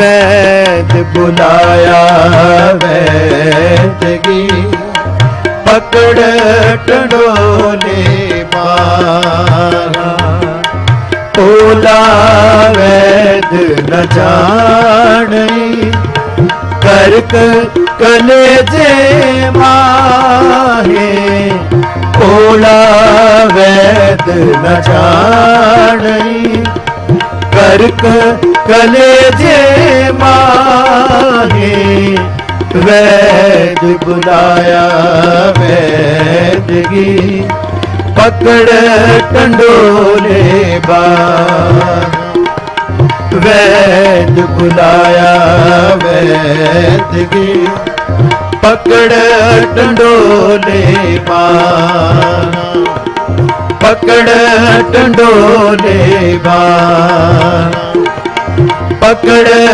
ਵੈਦ ਬੁਲਾਇਆ, ਵੈਦ ਗੀ ਪਕੜ ਟੰਡੋਲੇ ਮਾਰਾ। ਓਲਾ ਵੈਦ ਨ ਜਾਣਈ ਕਰਕ ਕਲੇਜੇ ਮਾਹੇ। ਓਲਾ ਵੈਦ ਨ ਜਾਣਈ ਕਰਕ ਕਲੇਜੇ ਮਾਹੇ, ਵੈਦ ਬੁਲਾਇਆ ਵੈਦ ਗੀ ਪਕੜ ਟੰਡੋਲੇ ਬਾ ਵੈਦ ਬੁਲਾਇਆ ਵੈਦ ਗੀ ਪਕੜ ਟੰਡੋਲੇ ਬਾਣਾ ਪਕੜ ਟੰਡੋਲੇ ਬਾਣਾ ਪਕੜ